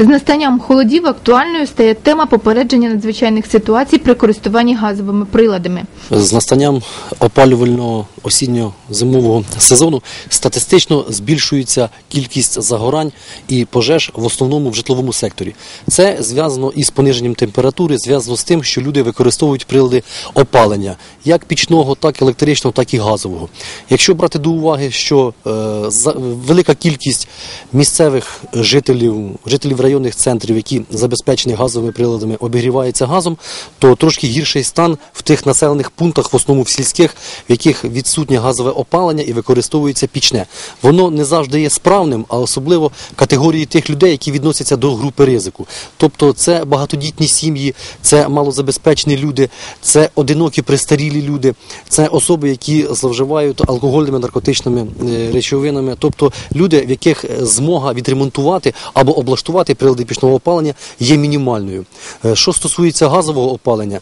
З настанням холодів актуальною стає тема попередження надзвичайних ситуацій при користуванні газовими приладами. З настанням опалювального осінньо-зимового сезону статистично збільшується кількість загорань і пожеж в основному в житловому секторі. Це зв'язано із пониженням температури, зв'язано з тим, що люди використовують прилади опалення як пічного, так і електричного, так і газового. Якщо брати до уваги, що е, за- велика кількість місцевих жителів, жителів районних центрів, які забезпечені газовими приладами, обігріваються газом, то трошки гірший стан в тих населених пунктах, в основному в сільських, в яких відсутнє газове опалення і використовується пічне. Воно не завжди є справним, а особливо категорії тих людей, які відносяться до групи ризику. Тобто це багатодітні сім'ї, це малозабезпечені люди, це одинокі престарілі люди, це особи, які зловживають алкогольними наркотичними е, речовинами, тобто люди, в яких е, змога відремонтувати або облаштувати прилади пічного опалення є мінімальною. Е, Що стосується газового опалення,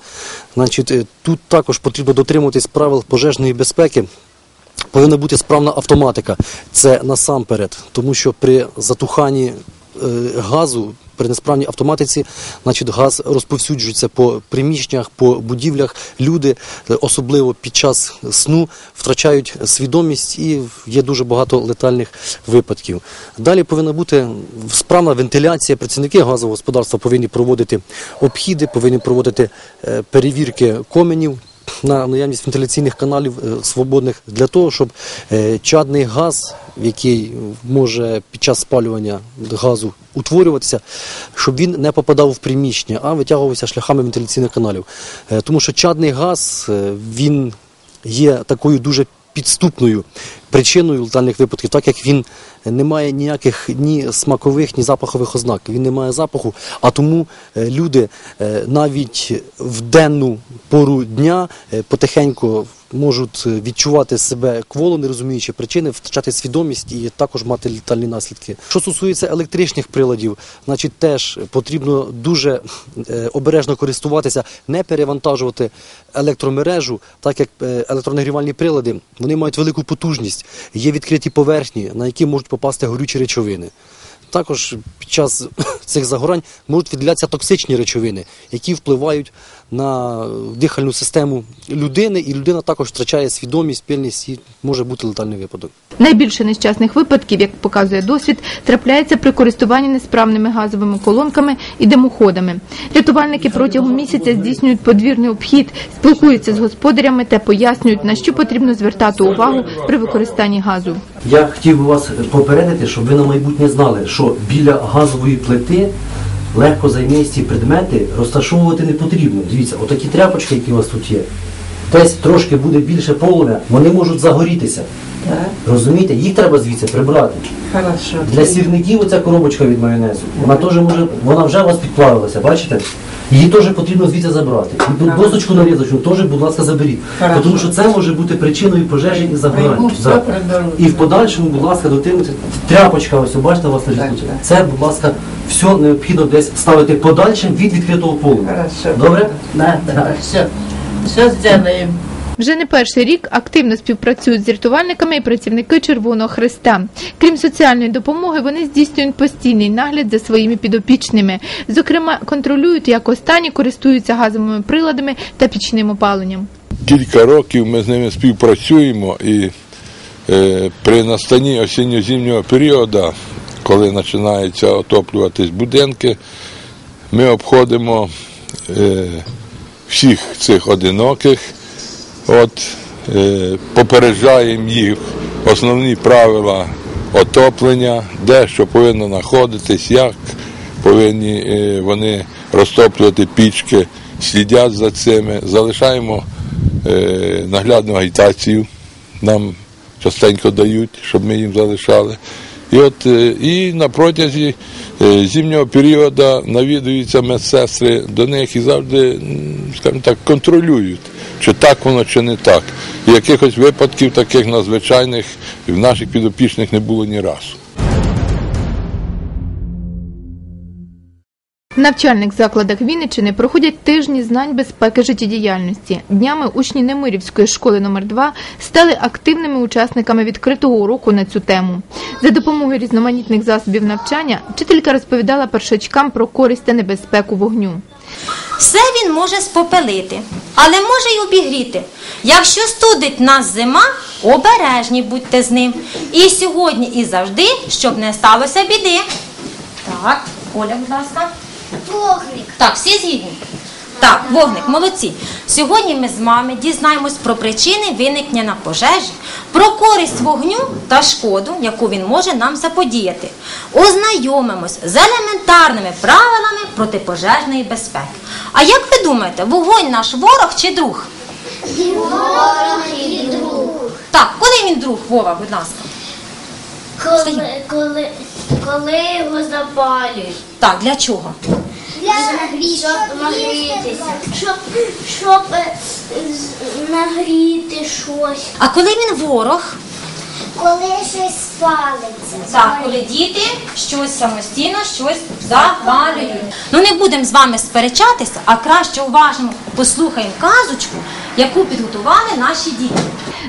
значить е, тут також потрібно дотримуватись правил пожежної безпеки. Повинна бути справна автоматика. Це насамперед, тому що при затуханні е, газу, при несправній автоматиці, значить, газ розповсюджується по приміщеннях, по будівлях. Люди, е, особливо під час сну, втрачають свідомість і є дуже багато летальних випадків. Далі повинна бути справна вентиляція. Працівники газового господарства повинні проводити обхіди, повинні проводити е, перевірки коменів на наявність вентиляційних каналів е, свободних для того, щоб е, чадний газ, який може під час спалювання газу утворюватися, щоб він не попадав в приміщення, а витягувався шляхами вентиляційних каналів. Е, Тому що чадний газ він є такою дуже підступною причиною летальних випадків, так як він не має ніяких ні смакових, ні запахових ознак. Він не має запаху, а тому е, люди е, навіть в денну пору дня е, потихеньку можуть відчувати себе кволо, не розуміючи причини, втрачати свідомість і також мати летальні наслідки. Що стосується електричних приладів, значить теж потрібно дуже обережно користуватися, не перевантажувати електромережу, так як е, електронагрівальні прилади вони мають велику потужність, є відкриті поверхні, на які можуть попасти горючі речовини. Також під час цих загорань можуть виділятися токсичні речовини, які впливають на дихальну систему людини, і людина також втрачає свідомість, пильність і може бути летальний випадок. Найбільше нещасних випадків, як показує досвід, трапляється при користуванні несправними газовими колонками і димоходами. Рятувальники протягом місяця здійснюють подвірний обхід, спілкуються з господарями та пояснюють, на що потрібно звертати увагу при використанні газу. Я хотів би вас попередити, щоб ви на майбутнє знали, що біля газової плити легко займисті предмети розташовувати не потрібно. Дивіться, отакі тряпочки, які у вас тут є, десь трошки буде більше полум'я, вони можуть загорітися. Так, Розумієте? Їх треба звідси прибрати. хорошо. Для сірників оця коробочка від майонезу, вона теж може, вона вже у вас підплавилася, бачите? Її теж потрібно звідси забрати. І Ага. досочку нарізочну теж, будь ласка, заберіть. Хорошо. Тому що це може бути причиною пожежі і загорань. Да. І в подальшому, будь ласка, дотримуйтесь. Тряпочка, ось бачите, у вас лежить тут. Це, будь ласка, все необхідно десь ставити подальшим від відкритого полум'я. Добре? Да, да, все. Все сделаем. Вже не перший рік активно співпрацюють з рятувальниками і працівники Червоного Христа. Крім соціальної допомоги, вони здійснюють постійний нагляд за своїми підопічними. Зокрема, контролюють, як останні користуються газовими приладами та пічним опаленням. Кілька років ми з ними співпрацюємо і е, при настанні осінньо-зимнього періоду, коли починаються отоплюватись будинки, ми обходимо е, всіх цих одиноких, от, е, попереджаємо їх основні правила отоплення, де що повинно знаходитись, як повинні е, вони розтоплювати пічки, слідять за цими, залишаємо е, наглядну агітацію, нам частенько дають, щоб ми їм залишали. І от е, і на протязі е, зимнього періоду навідуються медсестри до них і завжди, скажімо так, контролюють, чи так воно, чи не так. І якихось випадків таких надзвичайних в наших підопічних не було ні разу. В навчальних закладах Вінниччини проходять тижні знань безпеки життєдіяльності. Днями учні Немирівської школи номер 2 стали активними учасниками відкритого уроку на цю тему. За допомогою різноманітних засобів навчання вчителька розповідала першачкам про користь та небезпеку вогню. Все він може спопелити, але може й обігріти. Якщо студить нас зима, обережні будьте з ним. І сьогодні, і завжди, щоб не сталося біди. Так, Оля, будь ласка. Вогник. Так, всі згідні? Так, вогник, молодці. Сьогодні ми з вами дізнаємось про причини виникнення пожежі, про користь вогню та шкоду, яку він може нам заподіяти. Ознайомимось з елементарними правилами протипожежної безпеки. А як ви думаєте, вогонь наш ворог чи друг? Ворог і друг. Так, коли він друг, Вова, будь ласка. Коли, коли, коли його запалюють. Так, для чого? Щоб нагрітися. Щоб, щоб е, з- нагріти щось. А коли він ворог? Коли щось спалиться. Так, коли діти щось самостійно, щось запалюють. Ну не будемо з вами сперечатися, а краще уважно послухаємо казочку, яку підготували наші діти.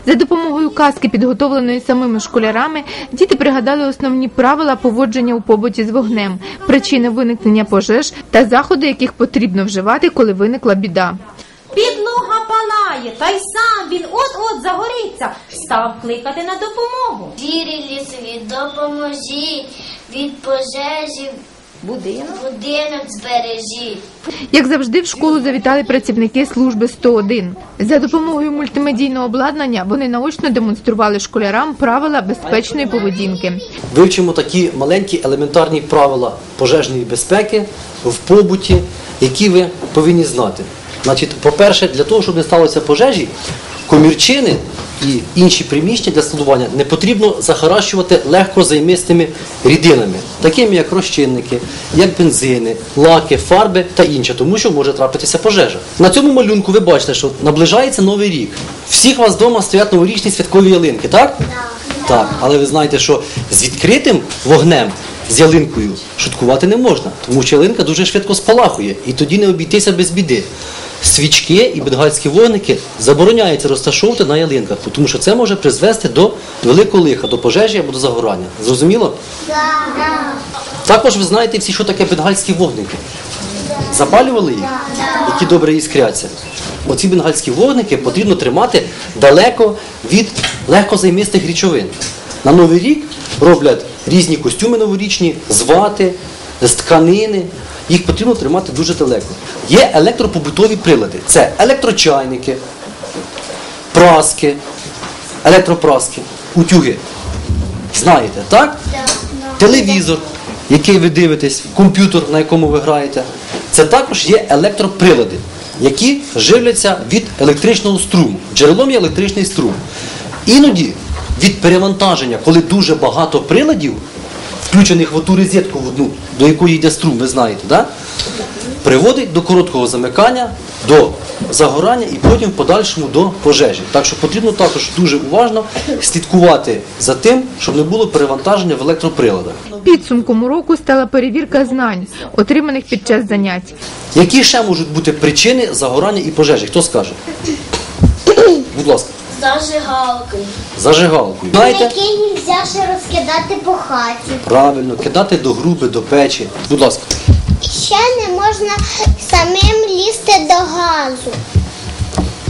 За допомогою казки, підготовленої самими школярами, діти пригадали основні правила поводження у побуті з вогнем, причини виникнення пожеж та заходи, яких потрібно вживати, коли виникла біда. Підлога палає, та й сам він от-от загориться. Став кликати на допомогу. Вірі лісові, допоможіть від пожежі Будинок. будинок збережіть. Як завжди, в школу завітали працівники служби 101. За допомогою мультимедійного обладнання вони наочно демонстрували школярам правила безпечної поведінки. Вивчимо такі маленькі елементарні правила пожежної безпеки в побуті, які ви повинні знати. Значить, по-перше, для того, щоб не сталося пожежі, комірчини і інші приміщення для складування не потрібно захаращувати легкозаймистими рідинами, такими як розчинники, як бензини, лаки, фарби та інше, тому що може трапитися пожежа. На цьому малюнку ви бачите, що наближається новий рік. Всіх у вас вдома стоять новорічні святкові ялинки, так? Так, але ви знаєте, що з відкритим вогнем, з ялинкою, шуткувати не можна, тому що ялинка дуже швидко спалахує, і тоді не обійтися без біди. Свічки і бенгальські вогники забороняється розташовувати на ялинках, тому що це може призвести до великого лиха, до пожежі або до загорання. Зрозуміло? Також ви знаєте всі, що таке бенгальські вогники. Запалювали їх, які добре іскряться. Оці бенгальські вогники потрібно тримати далеко від легкозаймистих речовин. На Новий рік роблять різні костюми новорічні з вати, з тканини. Їх потрібно тримати дуже далеко. Є електропобутові прилади. Це електрочайники, праски, електропраски, утюги. Знаєте, так? Телевізор, який ви дивитесь, комп'ютер, на якому ви граєте. Це також є електроприлади, які живляться від електричного струму. Джерелом є електричний струм. Іноді від перевантаження, коли дуже багато приладів, включених в оту розетку в одну, до якої йде струм, ви знаєте, да? приводить до короткого замикання, до загорання і потім в подальшому до пожежі. Так що потрібно також дуже уважно слідкувати за тим, щоб не було перевантаження в електроприладах. Підсумком уроку стала перевірка знань, отриманих під час занять. Які ще можуть бути причини загорання і пожежі? Хто скаже? Будь ласка, Зажигалки. зажигалкою. Знаєте? Який не можна ще розкидати по хаті. Правильно, кидати до груби, до печі. Будь ласка. Ще не можна самим лізти до газу.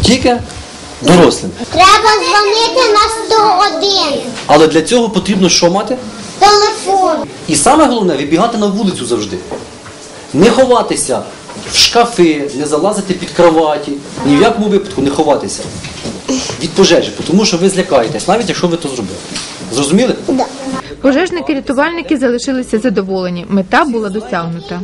Тільки дорослим. Треба дзвонити на 101. Але для цього потрібно що мати? Телефон. І саме головне вибігати на вулицю завжди. Не ховатися в шкафи, не залазити під кроваті. Ні в якому випадку не ховатися від пожежі, тому що ви злякаєтесь, навіть якщо ви то зробили. Зрозуміли? Пожежники-рятувальники залишилися задоволені. Мета була досягнута.